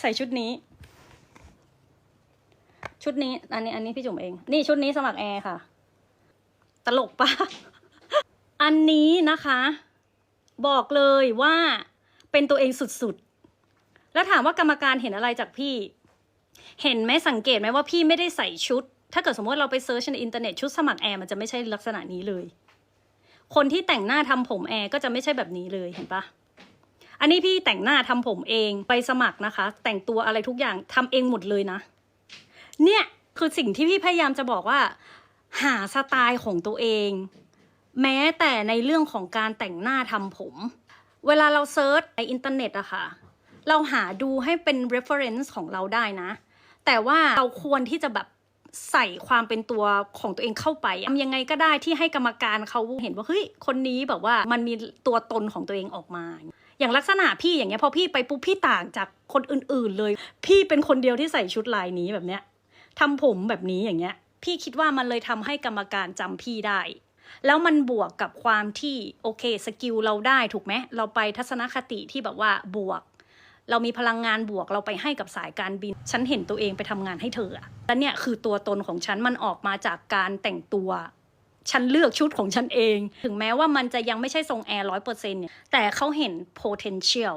ใส่ชุดนี้ ชุดนี้ อันนี้ อันนี้พี่จุ๋มเอง นี่ชุดนี้สมัครแอร์ค่ะ ตลกปะอันนี้นะคะ บอกเลยว่าเป็นตัวเองสุดๆ แล้วถามว่ากรรมการเห็นอะไรจากพี่ เห็นไหมสังเกตไหมว่าพี่ไม่ได้ใส่ชุด ถ้าเกิดสมมติเราไปเซิร์ชในอินเทอร์เน็ตชุดสมัครแอร์มันจะไม่ใช่ลักษณะนี้เลย คนที่แต่งหน้าทำผมแอร์ก็จะไม่ใช่แบบนี้เลยเห็นปะ อันนี้พี่แต่งหน้าทำผมเองไปสมัครนะคะ แต่งตัวอะไรทุกอย่างทำเองหมดเลยนะ เนี่ยคือสิ่งที่พี่พยายามจะบอกว่า หาสไตล์ของตัวเอง แม้แต่ในเรื่องของการแต่งหน้าทำผม เวลาเราเซิร์ชในอินเทอร์เน็ตอะค่ะ เราหาดูให้เป็น reference ของเราได้นะ แต่ว่าเราควรที่จะแบบใส่ความเป็นตัวของตัวเองเข้าไปทำยังไงก็ได้ที่ให้กรรมการเขาเห็นว่าเฮ้ยคนนี้แบบว่ามันมีตัวตนของตัวเองออกมา อย่างลักษณะพี่อย่างเงี้ยพอพี่ไปปุ๊บพี่ต่างจากคนอื่นๆเลย พี่เป็นคนเดียวที่ใส่ชุดลายนี้แบบเนี้ยทำผมแบบนี้อย่างเงี้ย พี่คิดว่ามันเลยทำให้กรรมการจำพี่ได้ แล้วมันบวกกับความที่โอเคสกิลเราได้ถูกไหมเราไปทัศนคติที่แบบว่าบวก เรามีพลังงานบวกเราไปให้กับสายการบิน ฉันเห็นตัวเองไปทำงานให้เธอและเนี่ยคือตัวตนของฉันมันออกมาจากการแต่งตัว ฉันเลือกชุดของฉันเอง ถึงแม้ว่ามันจะยังไม่ใช่ทรงแอร์ร้อยเปอร์เซ็นต์เนี่ยแต่เขาเห็น potential